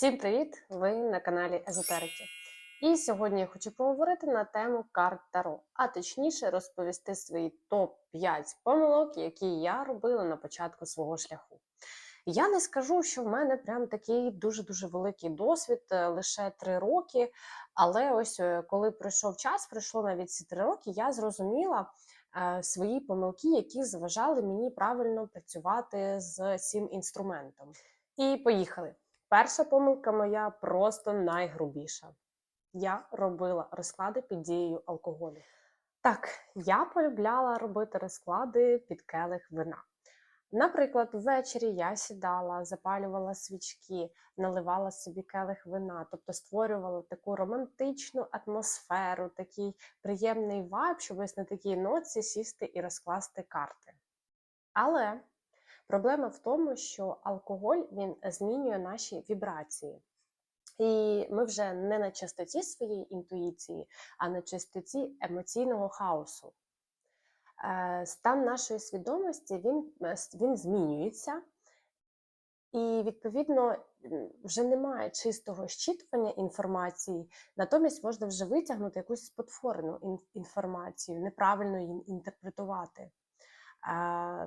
Всім привіт! Ви на каналі Езотерики. І сьогодні я хочу поговорити на тему карт Таро, а точніше розповісти свої топ-5 помилок, які я робила на початку свого шляху. Я не скажу, що в мене прям такий дуже-дуже великий досвід, е, лише 3 роки. Але ось е, коли пройшов час, пройшло навіть ці 3 роки, я зрозуміла е, свої помилки, які заважали мені правильно працювати з цим інструментом. І поїхали. Перша помилка моя просто найгрубіша. Я робила розклади під дією алкоголю. Так, я полюбляла робити розклади під келих вина. Наприклад, ввечері я сідала, запалювала свічки, наливала собі келих вина, тобто створювала таку романтичну атмосферу, такий приємний вайб, щоб ось на такій ноці сісти і розкласти карти. Але Проблема в тому, що алкоголь він змінює наші вібрації. І ми вже не на частоті своєї інтуїції, а на частоті емоційного хаосу. Е, Стан нашої свідомості він, е, він змінюється, і, відповідно, вже немає чистого щитування інформації, натомість можна вже витягнути якусь спотворену інформацію, неправильно її інтерпретувати.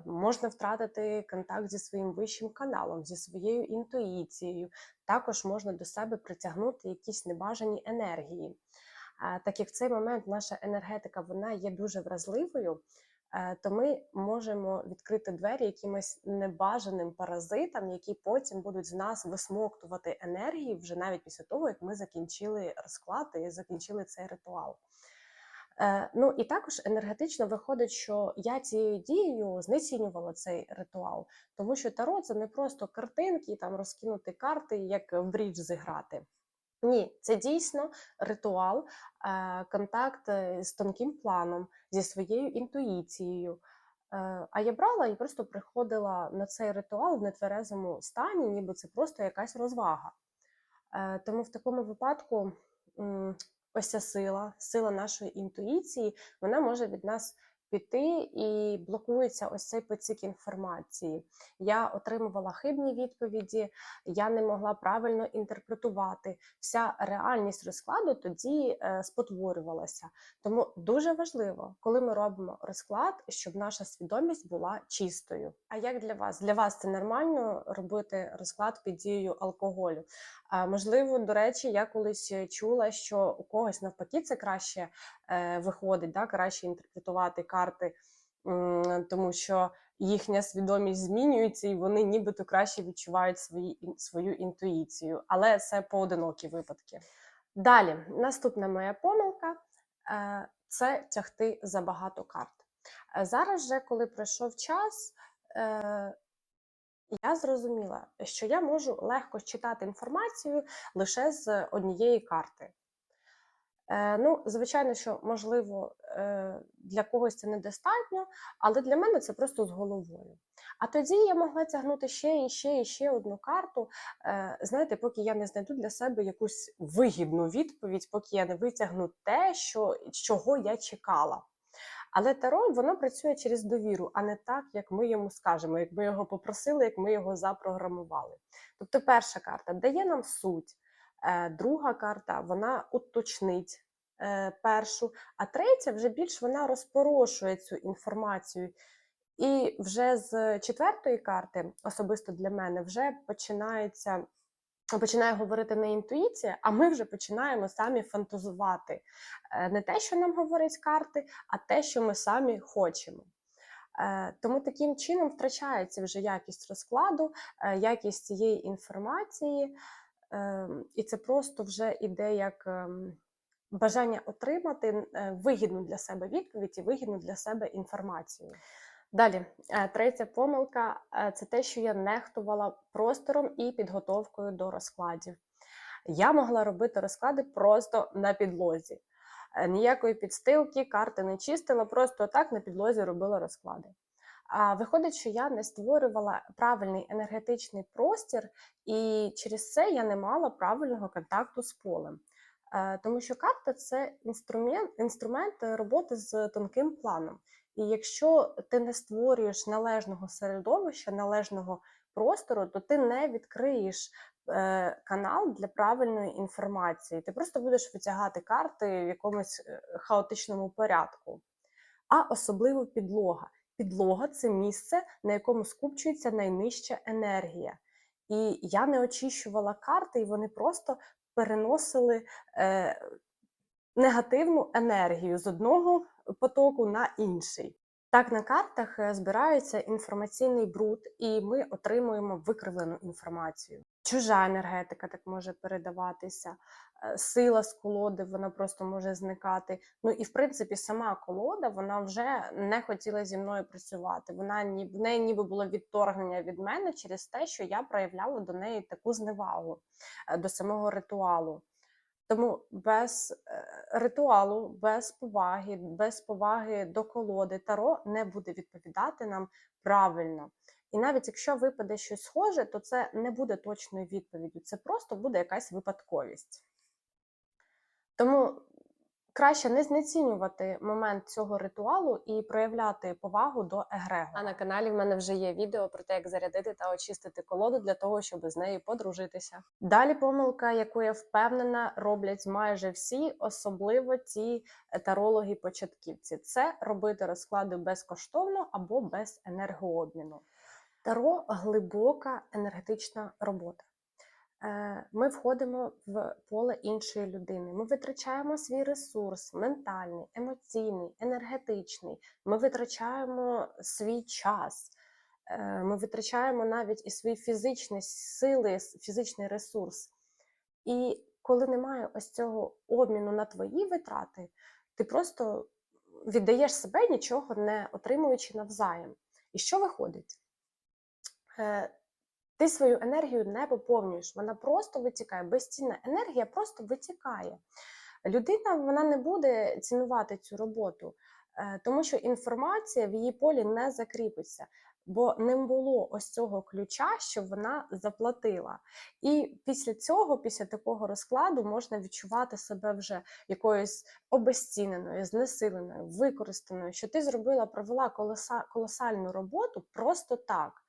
Можна втратити контакт зі своїм вищим каналом, зі своєю інтуїцією. Також можна до себе притягнути якісь небажані енергії. Так як в цей момент наша енергетика вона є дуже вразливою, е, то ми можемо відкрити двері якимось небажаним паразитам, які потім будуть з нас висмоктувати енергії вже навіть після того, як ми закінчили розклад і закінчили цей ритуал. Е, ну і також енергетично виходить, що я цією дією знецінювала цей ритуал, тому що таро це не просто картинки, там розкинути карти, як в брідж зіграти. Ні, це дійсно ритуал, е, контакт е, з тонким планом, зі своєю інтуїцією. А я брала і просто приходила на цей ритуал в нетверезому стані, ніби це просто якась розвага. Тому в такому випадку ось ця сила, сила нашої інтуїції, вона може від нас піти і блокується ось цей потік інформації. Я отримувала хибні відповіді, я не могла правильно інтерпретувати. Вся реальність розкладу тоді е, спотворювалася. Тому дуже важливо, коли ми робимо розклад, щоб наша свідомість була чистою. А як для вас? Для вас це нормально робити розклад під дією алкоголю? Можливо, до речі, я колись чула, що у когось навпаки це краще е, виходить, да, краще інтерпретувати карти, м, тому що їхня свідомість змінюється, і вони нібито краще відчувають свої, свою інтуїцію. Але це поодинокі випадки. Далі, наступна моя помилка е, це тягти забагато карт. Е, Зараз, же, коли пройшов час, е, я зрозуміла, що я можу легко читати інформацію лише з однієї карти. Е, ну, звичайно, що можливо е, для когось це недостатньо, але для мене це просто з головою. А тоді я могла тягнути ще і ще і ще одну карту. Е, знаєте, поки я не знайду для себе якусь вигідну відповідь, поки я не витягну те, що, чого я чекала. Але таро воно працює через довіру, а не так, як ми йому скажемо, як ми його попросили, як ми його запрограмували. Тобто, перша карта дає нам суть, друга карта вона уточнить е, першу, а третя вже більш вона розпорошує цю інформацію. І вже з четвертої карти, особисто для мене, вже починається. Починає говорити не інтуїція, а ми вже починаємо самі фантазувати. Е, Не те, що нам говорять карти, а те, що ми самі хочемо. Е, Тому таким чином втрачається вже якість розкладу, е, якість цієї інформації, е, і це просто іде іде як ем, бажання отримати е, вигідну для себе відповідь і вигідну для себе інформацію. Далі, е, третя помилка е, це те, що я нехтувала простором і підготовкою до розкладів. Я могла робити розклади просто на підлозі. Ніякої підстилки, карти не чистила, просто так на підлозі робила розклади. Виходить, що я не створювала правильний енергетичний простір, і через це я не мала правильного контакту з полем. Е, Тому що карта це інструмент, інструмент роботи з тонким планом. І якщо ти не створюєш належного середовища, належного простору, то ти не відкриєш е, канал для правильної інформації. Ти просто будеш витягати карти в якомусь е, хаотичному порядку. А особливо підлога. Підлога це місце, на якому скупчується найнижча енергія. І я не очищувала карти, і вони просто переносили е, негативну енергію з одного потоку на інший. Так, на картах е, збирається інформаційний бруд, і ми отримуємо викривлену інформацію. Чужа енергетика так може передаватися, е, сила з колоди вона просто може зникати. Ну і в принципі, сама колода вона вже не хотіла зі мною працювати. Вона ні в неї ніби було відторгнення від мене через те, що я проявляла до неї таку зневагу е, до самого ритуалу. Тому без е, ритуалу, без поваги, без поваги до колоди таро не буде відповідати нам правильно. І навіть якщо випаде щось схоже, то це не буде точною відповіддю, це просто буде якась випадковість. Тому краще не знецінювати момент цього ритуалу і проявляти повагу до егрегора. А на каналі в мене вже є відео про те, як зарядити та очистити колоду для того, щоб з нею подружитися. Далі помилка, яку я впевнена, роблять майже всі, особливо ті тарологи-початківці, це робити розклади безкоштовно або без енергообміну. Таро глибока енергетична робота. Е, Ми входимо в поле іншої людини. Ми витрачаємо свій ресурс ментальний, емоційний, енергетичний. Ми витрачаємо свій час. Е, Ми витрачаємо навіть і свої фізичні сили, фізичний ресурс. І коли немає ось цього обміну на твої витрати, ти просто віддаєш себе, нічого не отримуючи навзаєм. І що виходить? Ти свою енергію не поповнюєш, вона просто витікає. Безцінна енергія просто витікає. Людина вона не буде цінувати цю роботу, е, тому що інформація в її полі не закріпиться, бо не було ось цього ключа, що вона заплатила. І після цього, після такого розкладу, можна відчувати себе вже якоюсь обезціненою, знесиленою, використаною, що ти зробила, провела колоса, колосальну роботу просто так.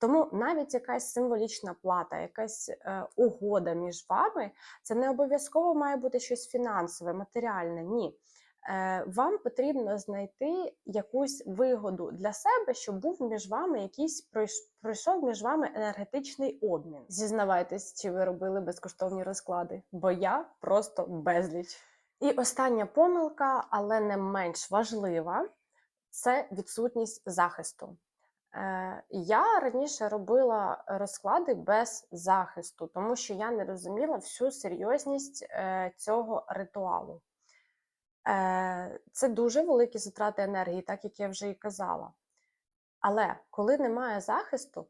Тому навіть якась символічна плата, якась е, угода між вами, це не обов'язково має бути щось фінансове, матеріальне. Ні. Е, вам потрібно знайти якусь вигоду для себе, щоб був між вами якийсь пройшов між вами енергетичний обмін. Зізнавайтесь, чи ви робили безкоштовні розклади, бо я просто безліч. І остання помилка, але не менш важлива, це відсутність захисту. Е, Я раніше робила розклади без захисту, тому що я не розуміла всю серйозність е, цього ритуалу. Е, Це дуже великі затрати енергії, так як я вже і казала. Але коли немає захисту,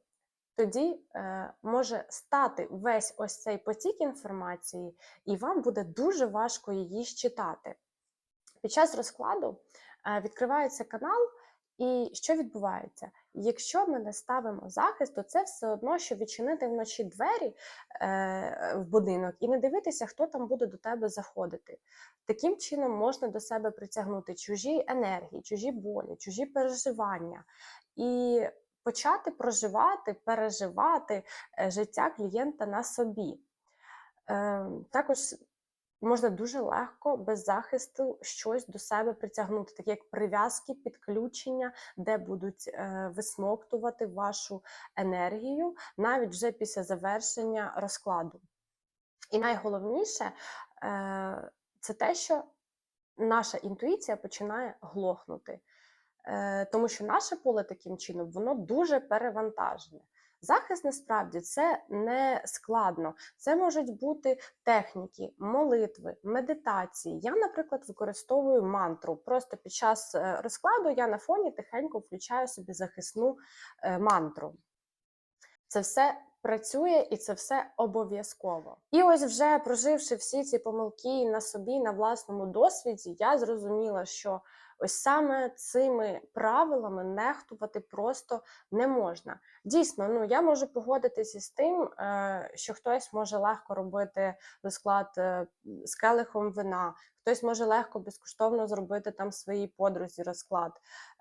тоді е, може стати весь ось цей потік інформації, і вам буде дуже важко її считати. Під час розкладу е, відкривається канал, і що відбувається? Якщо ми не ставимо захист, то це все одно, що відчинити вночі двері е, в будинок і не дивитися, хто там буде до тебе заходити. Таким чином можна до себе притягнути чужі енергії, чужі болі, чужі переживання і почати проживати, переживати е, життя клієнта на собі. Е, Також можна дуже легко без захисту щось до себе притягнути, такі як прив'язки, підключення, де будуть е, висмоктувати вашу енергію навіть вже після завершення розкладу. І найголовніше е, це те, що наша інтуїція починає глохнути. Е, Тому що наше поле таким чином воно дуже перевантажене. Захист насправді це не складно. Це можуть бути техніки, молитви, медитації. Я, наприклад, використовую мантру. Просто під час е, розкладу я на фоні тихенько включаю собі захисну е, мантру. Це все працює і це все обов'язково. І ось вже проживши всі ці помилки на собі, на власному досвіді, я зрозуміла, що ось саме цими правилами нехтувати просто не можна. Дійсно, ну я можу погодитися з тим, е, що хтось може легко робити розклад е, з келихом вина, хтось може легко безкоштовно зробити там своїй подрузі розклад.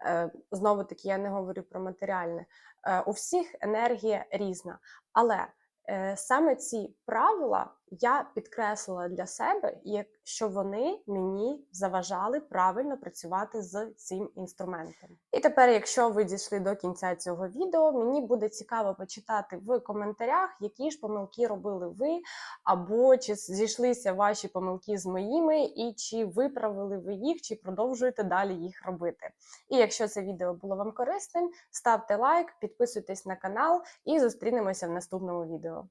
Е, Знову таки, я не говорю про матеріальне. Е, У всіх енергія різна, але Е, Саме ці правила я підкреслила для себе, що вони мені заважали правильно працювати з цим інструментом. І тепер, якщо ви дійшли до кінця цього відео, мені буде цікаво почитати в коментарях, які ж помилки робили ви, або чи зійшлися ваші помилки з моїми, і чи виправили ви їх, чи продовжуєте далі їх робити. І якщо це відео було вам корисним, ставте лайк, підписуйтесь на канал і зустрінемося в наступному відео.